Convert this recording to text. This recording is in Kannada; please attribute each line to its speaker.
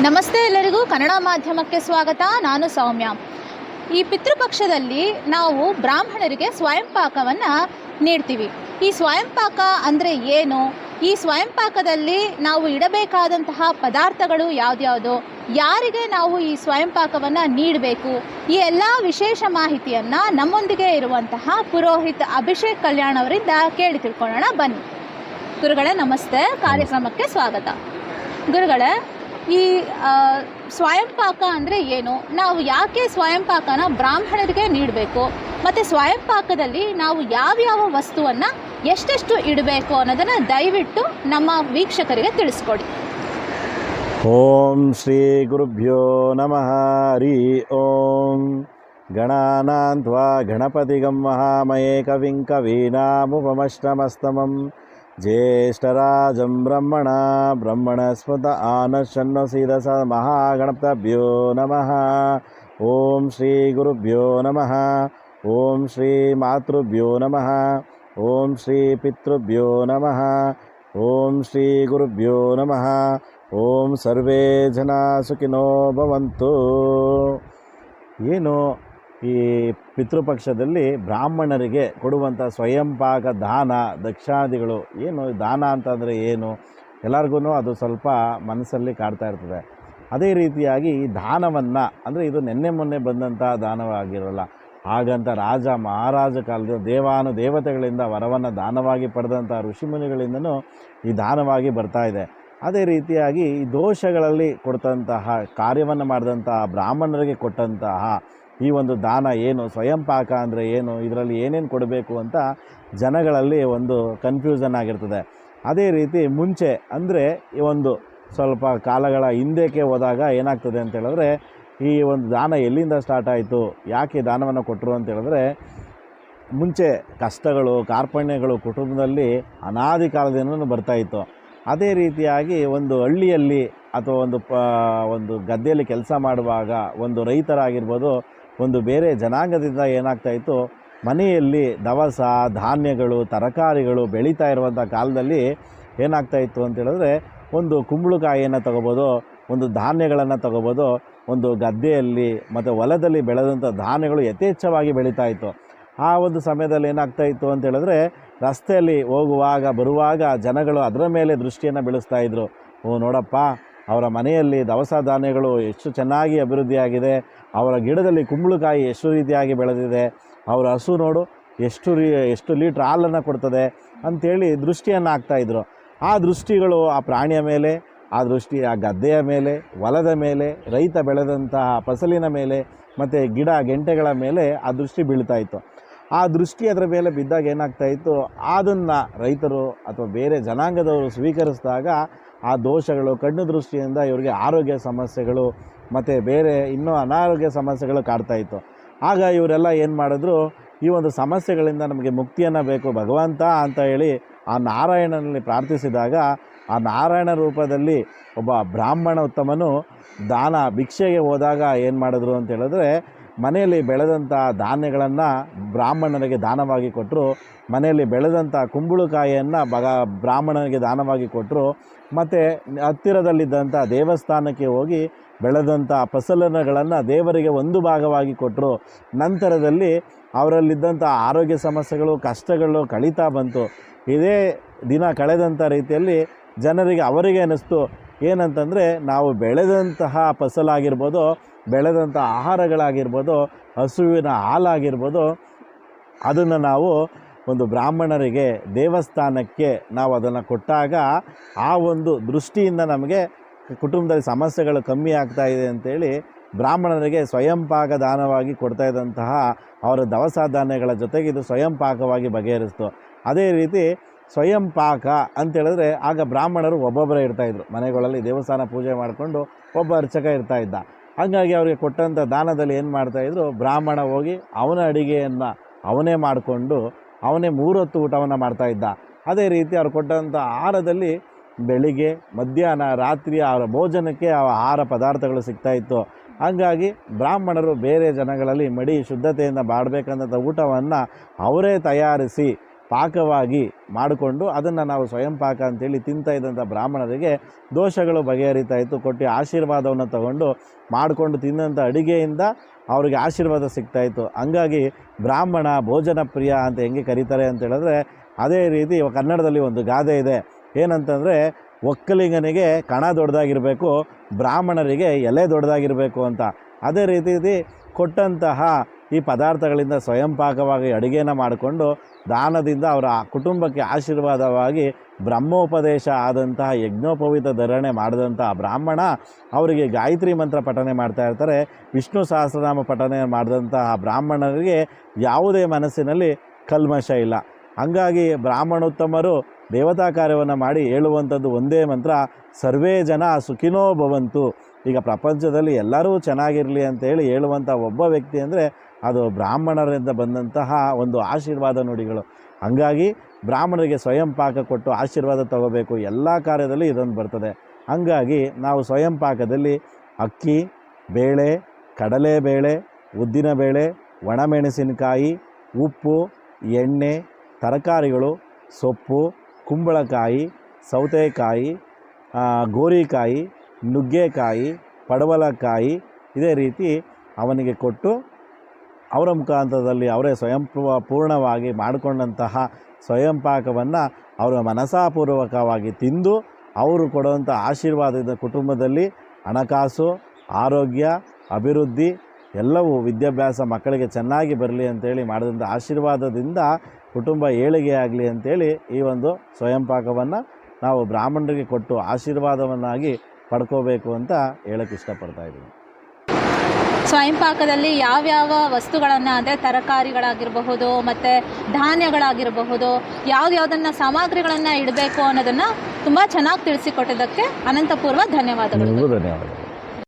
Speaker 1: ನಮಸ್ತೆ ಎಲ್ಲರಿಗೂ ಕನ್ನಡ ಮಾಧ್ಯಮಕ್ಕೆ ಸ್ವಾಗತ. ನಾನು ಸೌಮ್ಯ. ಈ ಪಿತೃಪಕ್ಷದಲ್ಲಿ ನಾವು ಬ್ರಾಹ್ಮಣರಿಗೆ ಸ್ವಯಂ ಪಾಕವನ್ನು ನೀಡ್ತೀವಿ. ಈ ಸ್ವಯಂಪಾಕ ಅಂದರೆ ಏನು? ಈ ಸ್ವಯಂಪಾಕದಲ್ಲಿ ನಾವು ಇಡಬೇಕಾದಂತಹ ಪದಾರ್ಥಗಳು ಯಾವ್ದ್ಯಾವುದು? ಯಾರಿಗೆ ನಾವು ಈ ಸ್ವಯಂ ಪಾಕವನ್ನು ನೀಡಬೇಕು? ಈ ಎಲ್ಲ ವಿಶೇಷ ಮಾಹಿತಿಯನ್ನು ನಮ್ಮೊಂದಿಗೆ ಇರುವಂತಹ ಪುರೋಹಿತ್ ಅಭಿಷೇಕ್ ಕಲ್ಯಾಣ್ ಅವರಿಂದ ಕೇಳಿ ತಿಳ್ಕೊಳ್ಳೋಣ. ಬನ್ನಿ. ಗುರುಗಳೇ, ನಮಸ್ತೆ. ಕಾರ್ಯಕ್ರಮಕ್ಕೆ ಸ್ವಾಗತ. ಗುರುಗಳೇ ಈ ಸ್ವಯಂಪಾಕ ಸ್ವಯಂ ಪಾಕ ಅಂದರೆ ಏನು? ನಾವು ಯಾಕೆ ಸ್ವಯಂ ಪಾಕನ ಬ್ರಾಹ್ಮಣರಿಗೆ ನೀಡಬೇಕು? ಮತ್ತು ಸ್ವಯಂ ಪಾಕದಲ್ಲಿ ನಾವು ಯಾವ್ಯಾವ ವಸ್ತುವನ್ನು ಎಷ್ಟೆಷ್ಟು ಇಡಬೇಕು ಅನ್ನೋದನ್ನು ದಯವಿಟ್ಟು ನಮ್ಮ ವೀಕ್ಷಕರಿಗೆ ತಿಳಿಸ್ಕೊಡಿ.
Speaker 2: ಓಂ ಶ್ರೀ ಗುರುಭ್ಯೋ ನಮಃ. ಹರಿ ಓಂ. ಗಣಾನಾನ್ತ್ವಾ ಗಣಪತಿಗಂ ಮಹಾಮಯೇ ಕವಿಂ ಕವೀನಾಮುಪಮಷ್ಟಮಸ್ತಮಂ. ಜ್ಯೇಷ್ಠರಾಜಂ ಬ್ರಹ್ಮಣ ಬ್ರಹ್ಮಣಸ್ಮೃತ ಆನಶನ್ನಸೀದ ಸ ಮಹಾಗಣಪತಭ್ಯೋ ನಮಃ ಓಂ ಶ್ರೀ ಗುರುಭ್ಯೋ ನಮಃ ಓಂ ಶ್ರೀ ಮಾತೃಭ್ಯೋ ನಮಃ ಓಂ ಶ್ರೀ ಪಿತೃಭ್ಯೋ ನಮಃ ಓಂ ಶ್ರೀ ಗುರುಭ್ಯೋ ನಮಃ ಓಂ ಈ ಪಿತೃಪಕ್ಷದಲ್ಲಿ ಬ್ರಾಹ್ಮಣರಿಗೆ ಕೊಡುವಂಥ ಸ್ವಯಂ ಪಾಕ ದಾನ, ದಕ್ಷಾದಿಗಳು ಏನು, ದಾನ ಅಂತಂದರೆ ಏನು? ಎಲ್ಲರಿಗೂ ಅದು ಸ್ವಲ್ಪ ಮನಸ್ಸಲ್ಲಿ ಕಾಡ್ತಾ ಇರ್ತದೆ. ಅದೇ ರೀತಿಯಾಗಿ ಈ ದಾನವನ್ನು, ಅಂದರೆ ಇದು ನಿನ್ನೆ ಮೊನ್ನೆ ಬಂದಂಥ ದಾನವಾಗಿರೋಲ್ಲ, ಹಾಗಂತ ರಾಜ ಮಹಾರಾಜ ಕಾಲದ ದೇವಾನು ದೇವತೆಗಳಿಂದ ವರವನ್ನು ದಾನವಾಗಿ ಪಡೆದಂಥ ಋಷಿಮುನಿಗಳಿಂದನೂ ಈ ದಾನವಾಗಿ ಬರ್ತಾ ಇದೆ. ಅದೇ ರೀತಿಯಾಗಿ ಈ ದೋಷಗಳಲ್ಲಿ ಕೊಡ್ತಂತಹ, ಕಾರ್ಯವನ್ನು ಮಾಡಿದಂತಹ, ಬ್ರಾಹ್ಮಣರಿಗೆ ಕೊಟ್ಟಂತಹ ಈ ಒಂದು ದಾನ ಏನು, ಸ್ವಯಂ ಪಾಕ ಅಂದರೆ ಏನು, ಇದರಲ್ಲಿ ಏನೇನು ಕೊಡಬೇಕು ಅಂತ ಜನಗಳಲ್ಲಿ ಒಂದು ಕನ್ಫ್ಯೂಷನ್ ಆಗಿರ್ತದೆ. ಅದೇ ರೀತಿ ಮುಂಚೆ ಅಂದರೆ ಈ ಒಂದು ಸ್ವಲ್ಪ ಕಾಲಗಳ ಹಿಂದಕ್ಕೆ ಹೋದಾಗ ಏನಾಗ್ತದೆ ಅಂತ ಹೇಳಿದ್ರೆ, ಈ ಒಂದು ದಾನ ಎಲ್ಲಿಂದ ಸ್ಟಾರ್ಟ್ ಆಯಿತು, ಯಾಕೆ ದಾನವನ್ನು ಕೊಟ್ಟರು ಅಂತ ಹೇಳಿದ್ರೆ, ಮುಂಚೆ ಕಷ್ಟಗಳು, ಕಾರ್ಪಣ್ಯಗಳು ಕುಟುಂಬದಲ್ಲಿ ಅನಾದಿ ಕಾಲದಿಂದ ಬರ್ತಾಯಿತ್ತು ಅದೇ ರೀತಿಯಾಗಿ ಒಂದು ಹಳ್ಳಿಯಲ್ಲಿ ಅಥವಾ ಒಂದು ಒಂದು ಗದ್ದೆಯಲ್ಲಿ ಕೆಲಸ ಮಾಡುವಾಗ ಒಂದು ರೈತರಾಗಿರ್ಬೋದು ಒಂದು ಬೇರೆ ಜನಾಂಗದಿಂದ ಏನಾಗ್ತಾಯಿತ್ತು, ಮನೆಯಲ್ಲಿ ದವಸ, ಧಾನ್ಯಗಳು, ತರಕಾರಿಗಳು ಬೆಳೀತಾ ಇರುವಂಥ ಕಾಲದಲ್ಲಿ ಏನಾಗ್ತಾಯಿತ್ತು ಅಂತ ಹೇಳಿದ್ರೆ ಒಂದು ಕುಂಬಳಕಾಯಿಯನ್ನು ತಗೋಬೋದು, ಒಂದು ಧಾನ್ಯಗಳನ್ನು ತಗೋಬೋದು, ಒಂದು ಗದ್ದೆಯಲ್ಲಿ ಮತ್ತು ಹೊಲದಲ್ಲಿ ಬೆಳೆದಂಥ ಧಾನ್ಯಗಳು ಯಥೇಚ್ಛವಾಗಿ ಬೆಳೀತಾ ಇತ್ತು ಆ ಒಂದು ಸಮಯದಲ್ಲಿ ಏನಾಗ್ತಾ ಇತ್ತು ಅಂತ ಹೇಳಿದ್ರೆ ರಸ್ತೆಯಲ್ಲಿ ಹೋಗುವಾಗ, ಬರುವಾಗ ಜನಗಳು ಅದರ ಮೇಲೆ ದೃಷ್ಟಿಯನ್ನು ಬೆಳೆಸ್ತಾ ಇದ್ದರು ಓ, ನೋಡಪ್ಪ ಅವರ ಮನೆಯಲ್ಲಿ ದವಸ ಧಾನ್ಯಗಳು ಎಷ್ಟು ಚೆನ್ನಾಗಿ ಅಭಿವೃದ್ಧಿಯಾಗಿದೆ, ಅವರ ಗಿಡದಲ್ಲಿ ಕುಂಬಳಕಾಯಿ ಎಷ್ಟು ರೀತಿಯಾಗಿ ಬೆಳೆದಿದೆ, ಅವರ ಹಸು ನೋಡು ಎಷ್ಟು ರೀ, ಎಷ್ಟು ಲೀಟ್ರ್ ಹಾಲನ್ನು ಕೊಡ್ತದೆ ಅಂಥೇಳಿ ದೃಷ್ಟಿಯನ್ನು ಹಾಕ್ತಾಯಿದ್ರು ಆ ದೃಷ್ಟಿಗಳು ಆ ಪ್ರಾಣಿಯ ಮೇಲೆ, ಆ ದೃಷ್ಟಿ, ಆ ಗದ್ದೆಯ ಮೇಲೆ, ಹೊಲದ ಮೇಲೆ, ರೈತ ಬೆಳೆದಂತಹ ಫಸಲಿನ ಮೇಲೆ, ಮತ್ತು ಗಿಡ, ಗೆಂಟೆಗಳ ಮೇಲೆ ಆ ದೃಷ್ಟಿ ಬೀಳ್ತಾ ಇತ್ತು. ಆ ದೃಷ್ಟಿ ಅದರ ಮೇಲೆ ಬಿದ್ದಾಗ ಏನಾಗ್ತಾಯಿತ್ತು ಅದನ್ನು ರೈತರು ಅಥವಾ ಬೇರೆ ಜನಾಂಗದವರು ಸ್ವೀಕರಿಸಿದಾಗ ಆ ದೋಷಗಳು, ಕಣ್ಣು ದೃಷ್ಟಿಯಿಂದ ಇವರಿಗೆ ಆರೋಗ್ಯ ಸಮಸ್ಯೆಗಳು ಮತ್ತು ಬೇರೆ ಇನ್ನೂ ಅನಾರೋಗ್ಯ ಸಮಸ್ಯೆಗಳು ಕಾಡ್ತಾ ಇತ್ತು. ಆಗ ಇವರೆಲ್ಲ ಏನು ಮಾಡಿದ್ರು, ಈ ಒಂದು ಸಮಸ್ಯೆಗಳಿಂದ ನಮಗೆ ಮುಕ್ತಿಯನ್ನು ಬೇಕು, ಭಗವಂತ ಅಂತ ಹೇಳಿ ಆ ನಾರಾಯಣನಲ್ಲಿ ಪ್ರಾರ್ಥಿಸಿದಾಗ ಆ ನಾರಾಯಣ ರೂಪದಲ್ಲಿ ಒಬ್ಬ ಬ್ರಾಹ್ಮಣ ಉತ್ತಮನು ದಾನ, ಭಿಕ್ಷೆಗೆ ಹೋದಾಗ ಏನು ಮಾಡಿದ್ರು ಅಂತ ಹೇಳಿದ್ರೆ ಮನೆಯಲ್ಲಿ ಬೆಳೆದಂಥ ಧಾನ್ಯಗಳನ್ನು ಬ್ರಾಹ್ಮಣನಿಗೆ ದಾನವಾಗಿ ಕೊಟ್ಟರು, ಮನೆಯಲ್ಲಿ ಬೆಳೆದಂಥ ಕುಂಬಳಕಾಯಿಯನ್ನು ಬಗ ಬ್ರಾಹ್ಮಣನಿಗೆ ದಾನವಾಗಿ ಕೊಟ್ಟರು, ಮತ್ತು ಹತ್ತಿರದಲ್ಲಿದ್ದಂಥ ದೇವಸ್ಥಾನಕ್ಕೆ ಹೋಗಿ ಬೆಳೆದಂಥ ಫಸಲನಗಳನ್ನು ದೇವರಿಗೆ ಒಂದು ಭಾಗವಾಗಿ ಕೊಟ್ಟರು. ನಂತರದಲ್ಲಿ ಅವರಲ್ಲಿದ್ದಂಥ ಆರೋಗ್ಯ ಸಮಸ್ಯೆಗಳು, ಕಷ್ಟಗಳು ಕಳೀತಾ ಬಂತು. ಇದೇ ದಿನ ಕಳೆದಂಥ ರೀತಿಯಲ್ಲಿ ಜನರಿಗೆ ಅವರಿಗೆ ಅನ್ನಿಸ್ತು, ಏನಂತಂದರೆ ನಾವು ಬೆಳೆದಂತಹ ಫಸಲಾಗಿರ್ಬೋದು ಬೆಳೆದಂಥ ಆಹಾರಗಳಾಗಿರ್ಬೋದು, ಹಸುವಿನ ಹಾಲಾಗಿರ್ಬೋದು, ಅದನ್ನು ನಾವು ಒಂದು ಬ್ರಾಹ್ಮಣರಿಗೆ ದೇವಸ್ಥಾನಕ್ಕೆ ನಾವು ಅದನ್ನು ಕೊಟ್ಟಾಗ ಆ ಒಂದು ದೃಷ್ಟಿಯಿಂದ ನಮಗೆ ಕುಟುಂಬದಲ್ಲಿ ಸಮಸ್ಯೆಗಳು ಕಮ್ಮಿ ಆಗ್ತಾ ಇದೆ ಅಂತೇಳಿ ಬ್ರಾಹ್ಮಣರಿಗೆ ಸ್ವಯಂ ಪಾಕ ದಾನವಾಗಿ ಕೊಡ್ತಾ ಇದ್ದಂತಹ ಅವರ ದವಸ ಧಾನ್ಯಗಳ ಜೊತೆಗೆ ಇದು ಸ್ವಯಂ ಪಾಕವಾಗಿ ಬಗೆಹರಿಸ್ತು. ಅದೇ ರೀತಿ ಸ್ವಯಂ ಪಾಕ ಅಂತೇಳಿದ್ರೆ ಆಗ ಬ್ರಾಹ್ಮಣರು ಒಬ್ಬೊಬ್ಬರೇ ಇರ್ತಾಯಿದ್ರು ಮನೆಗಳಲ್ಲಿ ದೇವಸ್ಥಾನ ಪೂಜೆ ಮಾಡಿಕೊಂಡು ಒಬ್ಬ ಅರ್ಚಕ ಇರ್ತಾ ಇದ್ದ. ಹಾಗಾಗಿ ಅವರಿಗೆ ಕೊಟ್ಟಂಥ ದಾನದಲ್ಲಿ ಏನು ಮಾಡ್ತಾಯಿದ್ರು ಬ್ರಾಹ್ಮಣ ಹೋಗಿ ಅವನ ಅಡಿಗೆಯನ್ನು ಅವನೇ ಮಾಡಿಕೊಂಡು ಅವನೇ ಮೂರೊತ್ತು ಊಟವನ್ನು ಮಾಡ್ತಾಯಿದ್ದ ಅದೇ ರೀತಿ ಅವ್ರು ಕೊಟ್ಟಂಥ ಆಹಾರದಲ್ಲಿ ಬೆಳಿಗ್ಗೆ, ಮಧ್ಯಾಹ್ನ, ರಾತ್ರಿ ಅವರ ಭೋಜನಕ್ಕೆ ಆ ಆಹಾರ ಪದಾರ್ಥಗಳು ಸಿಗ್ತಾ ಇತ್ತು. ಹಾಗಾಗಿ ಬ್ರಾಹ್ಮಣರು ಬೇರೆ ಜನಗಳಲ್ಲಿ ಮಡಿ ಶುದ್ಧತೆಯಿಂದ ಮಾಡಬೇಕಂತ ಊಟವನ್ನು ಅವರೇ ತಯಾರಿಸಿ ಪಾಕವಾಗಿ ಮಾಡಿಕೊಂಡು ಅದನ್ನು ನಾವು ಸ್ವಯಂ ಪಾಕ ಅಂತೇಳಿ ತಿಂತಾ ಇದ್ದಂಥ ಬ್ರಾಹ್ಮಣರಿಗೆ ದೋಷಗಳು ಬಗೆಹರಿತಾ ಇತ್ತು. ಕೊಟ್ಟು ಆಶೀರ್ವಾದವನ್ನು ತಗೊಂಡು ಮಾಡಿಕೊಂಡು ತಿನ್ನೋಂಥ ಅಡುಗೆಯಿಂದ ಅವರಿಗೆ ಆಶೀರ್ವಾದ ಸಿಗ್ತಾ ಇತ್ತು. ಹಂಗಾಗಿ ಬ್ರಾಹ್ಮಣ ಭೋಜನ ಪ್ರಿಯ ಅಂತ ಹೆಂಗೆ ಕರೀತಾರೆ ಅಂತ ಹೇಳಿದ್ರೆ ಅದೇ ರೀತಿ ಕನ್ನಡದಲ್ಲಿ ಒಂದು ಗಾದೆ ಇದೆ. ಏನಂತಂದರೆ ಒಕ್ಕಲಿಂಗನಿಗೆ ಕಣ ದೊಡ್ಡದಾಗಿರಬೇಕು, ಬ್ರಾಹ್ಮಣರಿಗೆ ಎಲೆ ದೊಡ್ಡದಾಗಿರಬೇಕು ಅಂತ. ಅದೇ ರೀತಿ ಕೊಟ್ಟಂತಹ ಈ ಪದಾರ್ಥಗಳಿಂದ ಸ್ವಯಂ ಪಾಕವಾಗಿ ಅಡುಗೆನ ಮಾಡಿಕೊಂಡು ದಾನದಿಂದ ಅವರ ಕುಟುಂಬಕ್ಕೆ ಆಶೀರ್ವಾದವಾಗಿ ಬ್ರಹ್ಮೋಪದೇಶ ಆದಂತಹ ಯಜ್ಞೋಪವಿತ ಧರಣೆ ಮಾಡಿದಂತಹ ಬ್ರಾಹ್ಮಣ ಅವರಿಗೆ ಗಾಯತ್ರಿ ಮಂತ್ರ ಪಠನೆ ಮಾಡ್ತಾ ಇರ್ತಾರೆ. ವಿಷ್ಣು ಸಹಸ್ರನಾಮ ಪಠನೆ ಮಾಡಿದಂತಹ ಬ್ರಾಹ್ಮಣರಿಗೆ ಯಾವುದೇ ಮನಸ್ಸಿನಲ್ಲಿ ಕಲ್ಮಶ ಇಲ್ಲ. ಹಾಗಾಗಿ ಬ್ರಾಹ್ಮಣೋತ್ತಮರು ದೇವತಾ ಕಾರ್ಯವನ್ನು ಮಾಡಿ ಹೇಳುವಂಥದ್ದು ಒಂದೇ ಮಂತ್ರ, ಸರ್ವೇ ಜನ ಸುಖಿನೋ ಭವಂತು. ಈಗ ಪ್ರಪಂಚದಲ್ಲಿ ಎಲ್ಲರೂ ಚೆನ್ನಾಗಿರಲಿ ಅಂತೇಳಿ ಹೇಳುವಂಥ ಒಬ್ಬ ವ್ಯಕ್ತಿ ಅಂದರೆ ಅದು ಬ್ರಾಹ್ಮಣರಿಂದ ಬಂದಂತಹ ಒಂದು ಆಶೀರ್ವಾದ ನುಡಿಗಳು. ಹಂಗಾಗಿ ಬ್ರಾಹ್ಮಣರಿಗೆ ಸ್ವಯಂ ಪಾಕ ಕೊಟ್ಟು ಆಶೀರ್ವಾದ ತಗೋಬೇಕು. ಎಲ್ಲ ಕಾರ್ಯದಲ್ಲಿ ಇದೊಂದು ಬರ್ತದೆ. ಹಂಗಾಗಿ ನಾವು ಸ್ವಯಂ ಪಾಕದಲ್ಲಿ ಅಕ್ಕಿ, ಬೇಳೆ ಕಡಲೆಬೇಳೆ ಉದ್ದಿನಬೇಳೆ ಒಣಮೆಣಸಿನಕಾಯಿ, ಉಪ್ಪು, ಎಣ್ಣೆ, ತರಕಾರಿಗಳು, ಸೊಪ್ಪು, ಕುಂಬಳಕಾಯಿ, ಸೌತೆಕಾಯಿ ಗೋರಿಕಾಯಿ, ನುಗ್ಗೆಕಾಯಿ, ಪಡವಲಕಾಯಿ, ಇದೇ ರೀತಿ ಅವನಿಗೆ ಕೊಟ್ಟು ಅವರ ಮುಖಾಂತರದಲ್ಲಿ ಅವರೇ ಸ್ವಯಂ ಪೂರ್ಣವಾಗಿ ಮಾಡಿಕೊಂಡಂತಹ ಸ್ವಯಂ ಪಾಕವನ್ನು ಅವರ ಮನಸಾಪೂರ್ವಕವಾಗಿ ತಿಂದು, ಅವರು ಕೊಡುವಂಥ ಆಶೀರ್ವಾದದ ಕುಟುಂಬದಲ್ಲಿ ಹಣಕಾಸು, ಆರೋಗ್ಯ, ಅಭಿವೃದ್ಧಿ ಎಲ್ಲವೂ ವಿದ್ಯಾಭ್ಯಾಸ ಮಕ್ಕಳಿಗೆ ಚೆನ್ನಾಗಿ ಬರಲಿ ಅಂತೇಳಿ ಮಾಡಿದಂಥ ಆಶೀರ್ವಾದದಿಂದ ಕುಟುಂಬ ಏಳಿಗೆಯಾಗಲಿ ಅಂತೇಳಿ ಈ ಒಂದು ಸ್ವಯಂ ಪಾಕವನ್ನು ನಾವು ಬ್ರಾಹ್ಮಣರಿಗೆ ಕೊಟ್ಟು ಆಶೀರ್ವಾದವನ್ನಾಗಿ ಪಡ್ಕೋಬೇಕು ಅಂತ ಹೇಳಕ್ಕೆ ಇಷ್ಟಪಡ್ತಾ ಇದ್ದೀನಿ.
Speaker 1: ಸ್ವಯಂ ಪಾಕದಲ್ಲಿ ಯಾವ್ಯಾವ ವಸ್ತುಗಳನ್ನು, ಅಂದರೆ ತರಕಾರಿಗಳಾಗಿರಬಹುದು, ಮತ್ತು ಧಾನ್ಯಗಳಾಗಿರಬಹುದು ಯಾವ್ದ್ಯಾವ್ದನ್ನು ಸಾಮಗ್ರಿಗಳನ್ನು ಇಡಬೇಕು ಅನ್ನೋದನ್ನು ತುಂಬ ಚೆನ್ನಾಗಿ ತಿಳಿಸಿಕೊಟ್ಟಿದ್ದಕ್ಕೆ ಅನಂತಪೂರ್ವ ಧನ್ಯವಾದಗಳು.
Speaker 2: ಧನ್ಯವಾದ